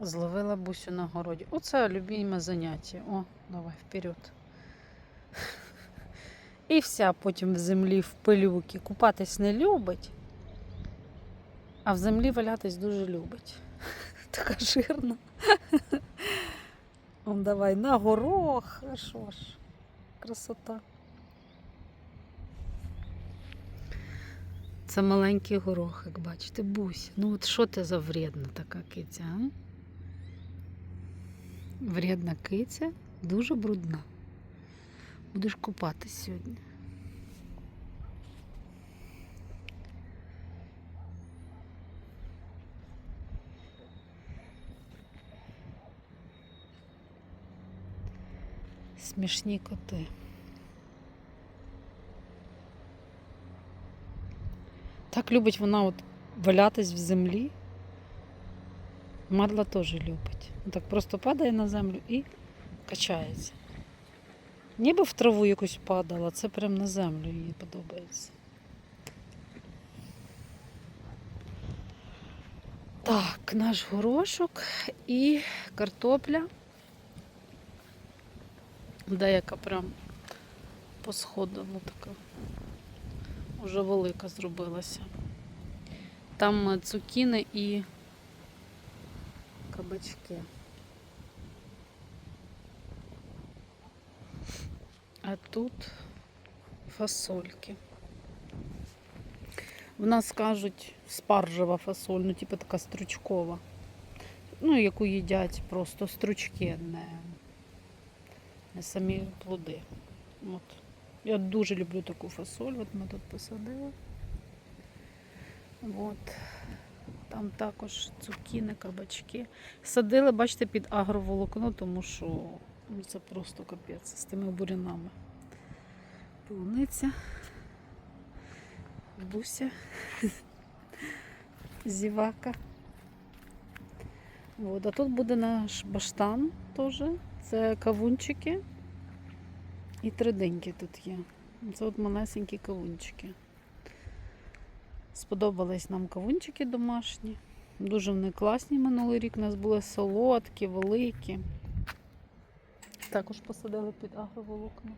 Зловила бусю на городі. Оце любиме заняття. О, давай вперед. І вся потім в землі в пилюки. Купатись не любить, а в землі валятись дуже любить. Така жирна. Он давай на горох. А що ж? Красота. Це маленький горох, як бачите, бусь. Ну от що ти за вредна така киця, а? Вредна киця, дуже брудна. Будеш купатись сьогодні. Смішні коти. Так любить вона от валятись в землі. Мадла теж любить. Так просто падає на землю і качається. Ніби в траву якусь падала, це прям на землю їй подобається. Так, наш горошок і картопля. Деяка прям посходила така. Уже велика зробилася. Там цукіни і кабачки. А тут фасольки. В нас кажуть спаржева фасоль, ну, типу така стручкова. Ну, яку їдять просто стручки, не, не самі плоди. От. Я дуже люблю таку фасоль, от ми тут посадили. От. Там також цукіни, кабачки. Садили, бачите, під агроволокно, тому що ну, це просто капець з тими бурянами. Полуниця, буся, зівака. От, а тут буде наш баштан теж. Це кавунчики. І триденьки тут є. Це от малесенькі кавунчики. Сподобались нам кавунчики домашні. Дуже вони класні минулий рік. У нас були солодкі, великі. Також посадили під агроволокно.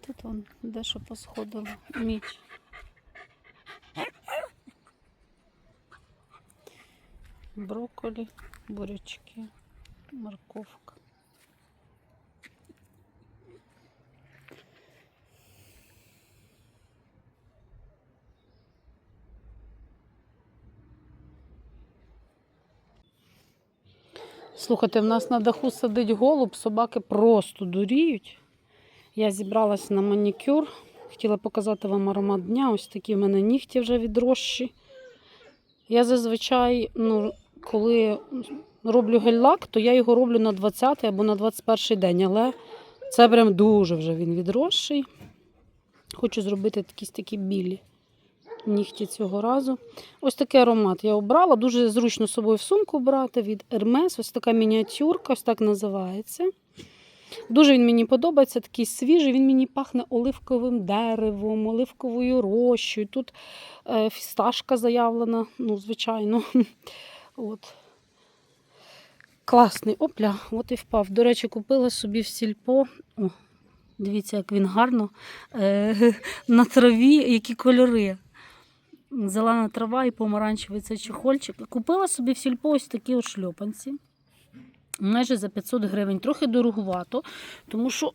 Тут вон дещо посходило. Мідь. Брокколі, бурячки, морковка. Слухайте, в нас на даху сидить голуб, собаки просто дуріють. Я зібралась на манікюр. Хотіла показати вам аромат дня. Ось такі в мене нігті вже відрощі. Я зазвичай, ну, коли роблю гель-лак, то я його роблю на 20 або на 21 день, але це прям дуже вже він відросший. Хочу зробити якісь такі білі нігті цього разу. Ось такий аромат я обрала. Дуже зручно з собою в сумку брати від Hermes. Ось така мініатюрка, ось так називається. Дуже він мені подобається, такий свіжий. Він мені пахне оливковим деревом, оливковою рощою. Тут е, фісташка заявлена, ну, звичайно. От. Класний. Опля, от і впав. До речі, купила собі в сільпо. О, дивіться, як він гарно е, на траві, які кольори. Зелена трава і помаранчевий цей чехольчик. Купила собі в сільпо ось такі от шльопанці майже за 500 гривень. Трохи дороговато, тому що,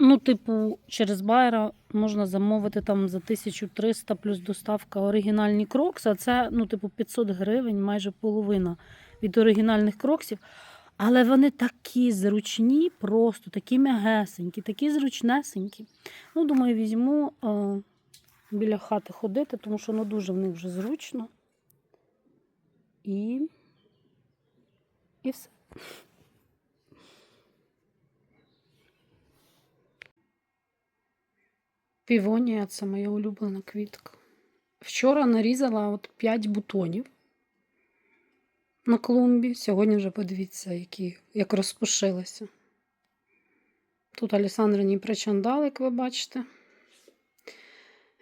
ну, типу, через байера можна замовити там за 1300 плюс доставка оригінальні крокси, а це, ну, типу, 500 гривень, майже половина від оригінальних кроксів. Але вони такі зручні, просто такі м'ягесенькі, такі зручнесенькі. Ну, думаю, візьму е, біля хати ходити, тому що ну, дуже в них вже зручно. І, і все. Півонія це моя улюблена квітка. Вчора нарізала от 5 бутонів. на клумбі. Сьогодні вже подивіться, які, як розпушилися. Тут Алісандрині причандали, як ви бачите.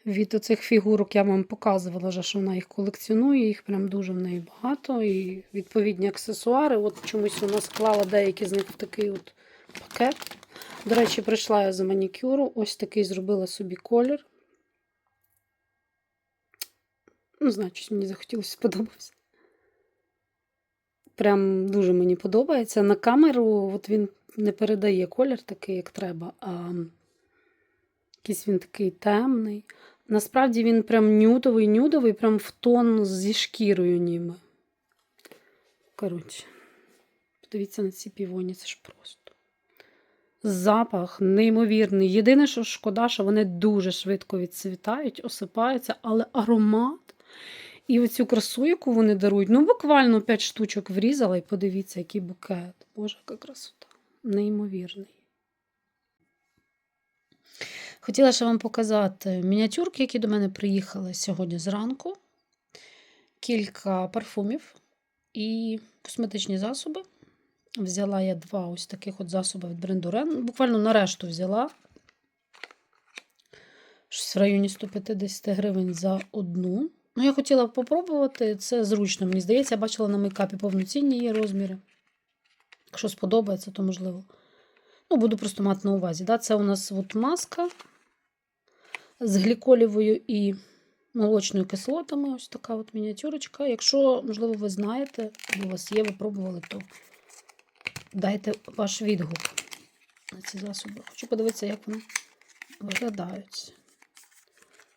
Від оцих фігурок я вам показувала, вже, що вона їх колекціонує, їх прям дуже в неї багато. І відповідні аксесуари. От чомусь вона склала деякі з них в такий от пакет. До речі, прийшла я за манікюру. Ось такий зробила собі колір. Ну, знаю, щось мені захотілося сподобався. Прям дуже мені подобається. На камеру от він не передає колір такий, як треба, а якийсь він такий темний. Насправді він прям нюдовий, нюдовий, прям в тон зі шкірою ніби. Коротше, подивіться на ці півоні, це ж просто. Запах неймовірний. Єдине, що шкода, що вони дуже швидко відцвітають, осипаються, але аромат. І оцю красу, яку вони дарують, ну буквально 5 штучок врізала, і подивіться, який букет. Боже, яка красота. Неймовірний. Хотіла ще вам показати мініатюрки, які до мене приїхали сьогодні зранку. Кілька парфумів і косметичні засоби. Взяла я два ось таких от засоби від бренду Ren. Буквально на решту взяла. Щось в районі 150 гривень за одну. Ну, я хотіла попробувати. Це зручно, мені здається, я бачила на мейкапі повноцінні є розміри. Якщо сподобається, то можливо. Ну, буду просто мати на увазі. Да? Це у нас от маска з гліколівою і молочною кислотами. Ось така от мініатюрочка. Якщо, можливо, ви знаєте, у вас є, ви пробували, то дайте ваш відгук на ці засоби. Хочу подивитися, як вони виглядають.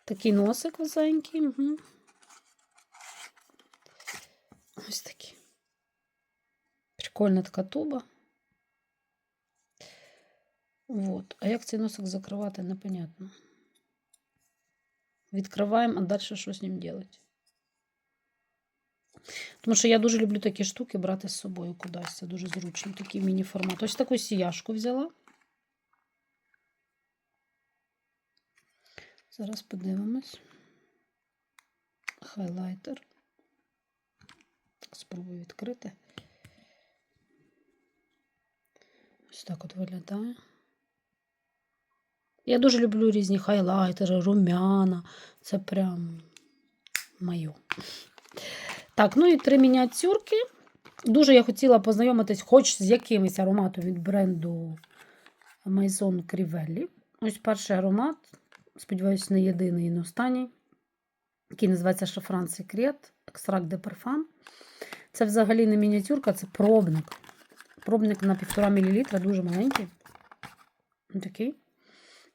Такий носик вузенький. Угу. Ось такий. Прикольна така туба. Вот. А як цей носик закривати, непонятно. Відкриваємо, а далі що з ним робити? Тому що я дуже люблю такі штуки брати з собою кудись. Це дуже зручно, такий міні-формат. Ось таку сіяшку взяла. Зараз подивимось. Хайлайтер. Спробую відкрити. Ось так от виглядає. Я дуже люблю різні хайлайтери, румяна. Це прям моє. Так, ну і три мініатюрки. Дуже я хотіла познайомитись хоч з якимось ароматом від бренду Maison Crivelli. Ось перший аромат. Сподіваюсь, не єдиний і не останній. Який називається Шафран Секрет, екстракт де парфам. Це взагалі не мініатюрка, це пробник. Пробник на 1,5 мл, дуже маленький. Такий.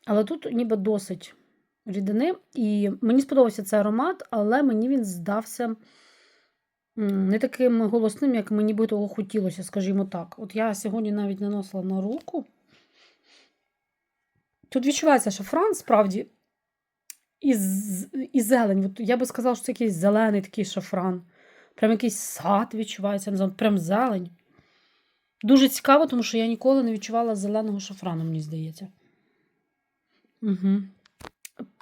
Але тут ніби досить рідини. І мені сподобався цей аромат, але мені він здався не таким голосним, як мені би того хотілося, скажімо так. От я сьогодні навіть наносила на руку. Тут відчувається шафран, справді, і, і зелень. От я би сказала, що це якийсь зелений такий шафран. Прям якийсь сад відчувається, прям зелень. Дуже цікаво, тому що я ніколи не відчувала зеленого шафрану, мені здається. Угу.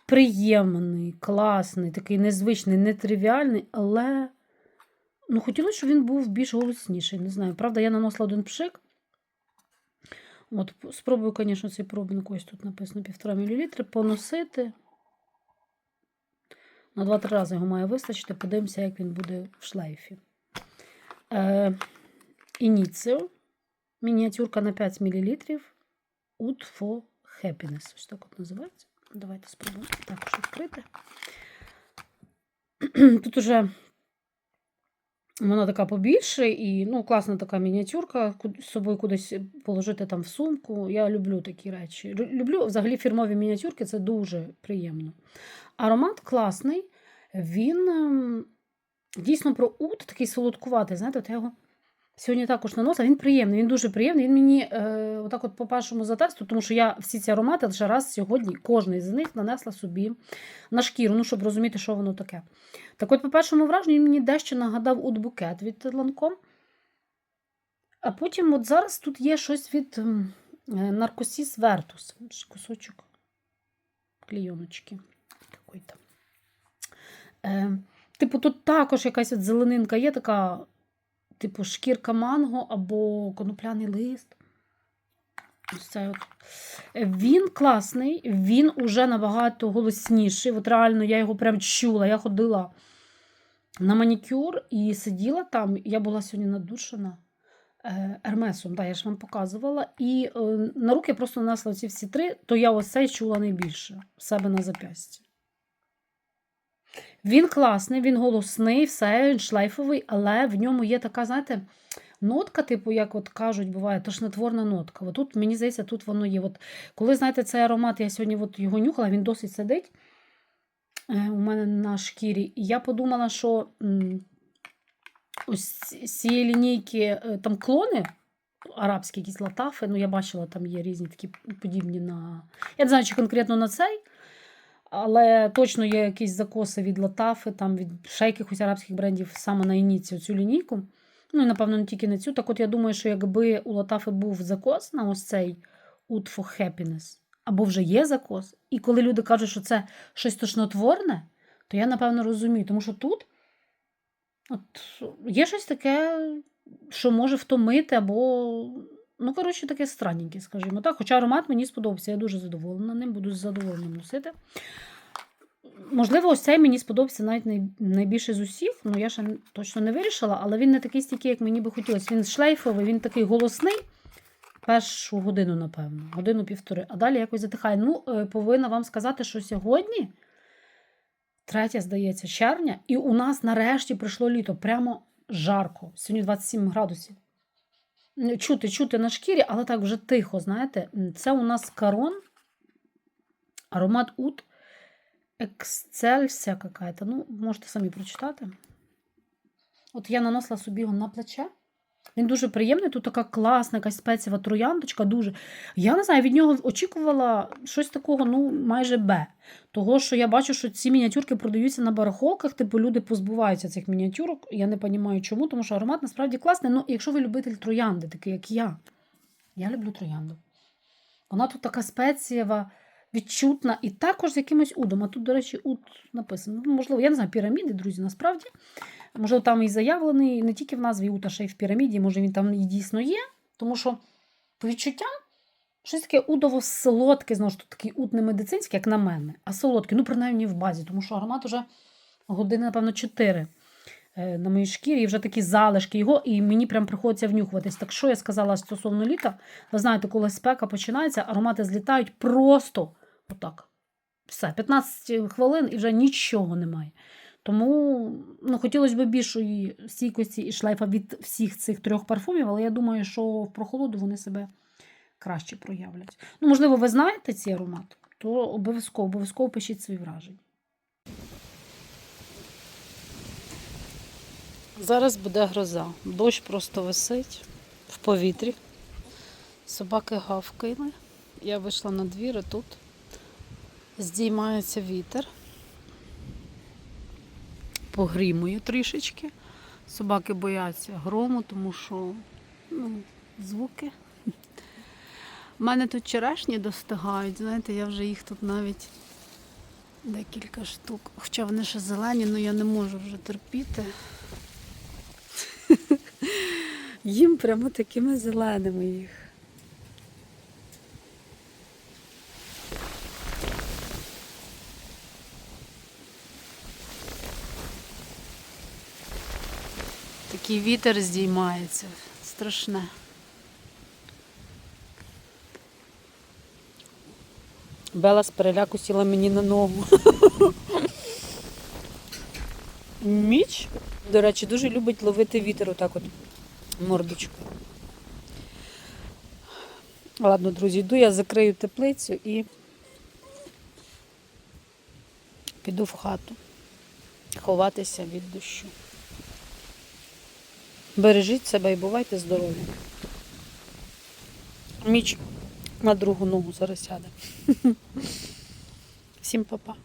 Приємний, класний, такий незвичний, нетривіальний, але ну, хотілося, щоб він був більш голосніший. Не знаю. Правда, я наносила один пшик. От, Спробую, звісно, цей пробник, ось тут написано 1,5 мл, поносити. На 2-3 рази його має вистачити. Подивимося, як він буде в шлейфі. Е, Ініціо. Мініатюрка на 5 мл. Oud for Happiness. Ось так от називається. Давайте спробуємо також відкрити. Тут уже вона така побільше і ну, класна така мініатюрка, з собою кудись положити там в сумку. Я люблю такі речі. Люблю взагалі фірмові мініатюрки, це дуже приємно. Аромат класний, він ем, дійсно про ут, такий солодкуватий. Знаєте, от я його сьогодні також наносила. Він приємний, він дуже приємний. Він мені е, отак от по першому затесту, тому що я всі ці аромати лише раз сьогодні, кожний з них нанесла собі на шкіру, ну, щоб розуміти, що воно таке. Так от, по першому враженню, він мені дещо нагадав ут букет від Ланком. А потім, от зараз тут є щось від Наркосіс Вертус. Кусочок клійоночки. типу шкірка манго або конопляний лист. Цей от. Він класний, він уже набагато голосніший. От реально я його прям чула. Я ходила на манікюр і сиділа там. Я була сьогодні надушена е, Ермесом, да, я ж вам показувала. І е, на руки просто нанесла ці всі три, то я ось цей чула найбільше в себе на зап'ясті. Він класний, він голосний, все, він шлейфовий, але в ньому є така, знаєте, нотка, типу, як от кажуть, буває, тошнотворна нотка. От тут, мені здається, тут воно є. От, коли, знаєте, цей аромат, я сьогодні от його нюхала, він досить сидить е, у мене на шкірі. І я подумала, що ось ці- лінійки е, там клони. Арабські якісь латафи, ну я бачила, там є різні такі подібні на. Я не знаю, чи конкретно на цей, але точно є якісь закоси від Латафи, там від ще якихось арабських брендів саме на Ініці цю лінійку. Ну і напевно не тільки на цю. Так от я думаю, що якби у Латафи був закос на ось цей Oud for Happiness, або вже є закос, і коли люди кажуть, що це щось тошнотворне, то я напевно розумію, тому що тут от, є щось таке, що може втомити, або. Ну, коротше, таке странненьке, скажімо так. Хоча аромат мені сподобався, я дуже задоволена ним, буду з задоволенням носити. Можливо, ось цей мені сподобався навіть найбільше з усіх. Ну, я ще точно не вирішила, але він не такий стійкий, як мені би хотілося. Він шлейфовий, він такий голосний. Першу годину, напевно, годину-півтори, а далі якось затихає. Ну, е, повинна вам сказати, що сьогодні, третя, здається, червня, і у нас нарешті прийшло літо. Прямо жарко. Сьогодні 27 градусів. Чути, чути на шкірі, але так вже тихо, знаєте. Це у нас карон, аромат ут, ексцельсія какая-то. Ну, можете самі прочитати. От я наносила собі його на плече. Він дуже приємний, тут така класна, якась спеціва трояндочка. Дуже. Я не знаю, від нього очікувала щось такого, ну, майже Б. Того, що я бачу, що ці мініатюрки продаються на барахолках, типу люди позбуваються цих мініатюрок. Я не розумію, чому, тому що аромат насправді класний. Ну, якщо ви любитель троянди, такий як я. Я люблю троянду. Вона тут така спецієва, відчутна, і також з якимось удом. А тут, до речі, уд написано. Ну, можливо, я не знаю, піраміди, друзі, насправді. Можливо, там і заявлений не тільки в назві Ута, ще й в піраміді, може він там і дійсно є. Тому що по відчуттям щось таке удово-солодке, знову ж тут такий ут не медицинський, як на мене, а солодкий, ну, принаймні в базі, тому що аромат уже години, напевно, 4 е, на моїй шкірі, і вже такі залишки його, і мені прям приходиться внюхуватись. Так що я сказала стосовно літа, ви знаєте, коли спека починається, аромати злітають просто отак. Все, 15 хвилин і вже нічого немає. Тому ну, хотілося б більшої стійкості і шлейфа від всіх цих трьох парфумів, але я думаю, що в прохолоду вони себе краще проявлять. Ну, можливо, ви знаєте ці аромати, то обов'язково, обов'язково пишіть свої враження. Зараз буде гроза. Дощ просто висить в повітрі. Собаки гавкали. Я вийшла на двір і тут здіймається вітер. Погрімує трішечки. Собаки бояться грому, тому що ну, звуки. У мене тут черешні достигають, знаєте, я вже їх тут навіть декілька штук. Хоча вони ще зелені, але я не можу вже терпіти. Їм прямо такими зеленими їх. Такий вітер здіймається. Страшне. Бела з переляку сіла мені на ногу. Міч, до речі, дуже любить ловити вітер отак от мордочку. Ладно, друзі, йду, я закрию теплицю і піду в хату ховатися від дощу. Бережіть себе і бувайте здорові. Міч на другу ногу зараз сяде. Всім па-па.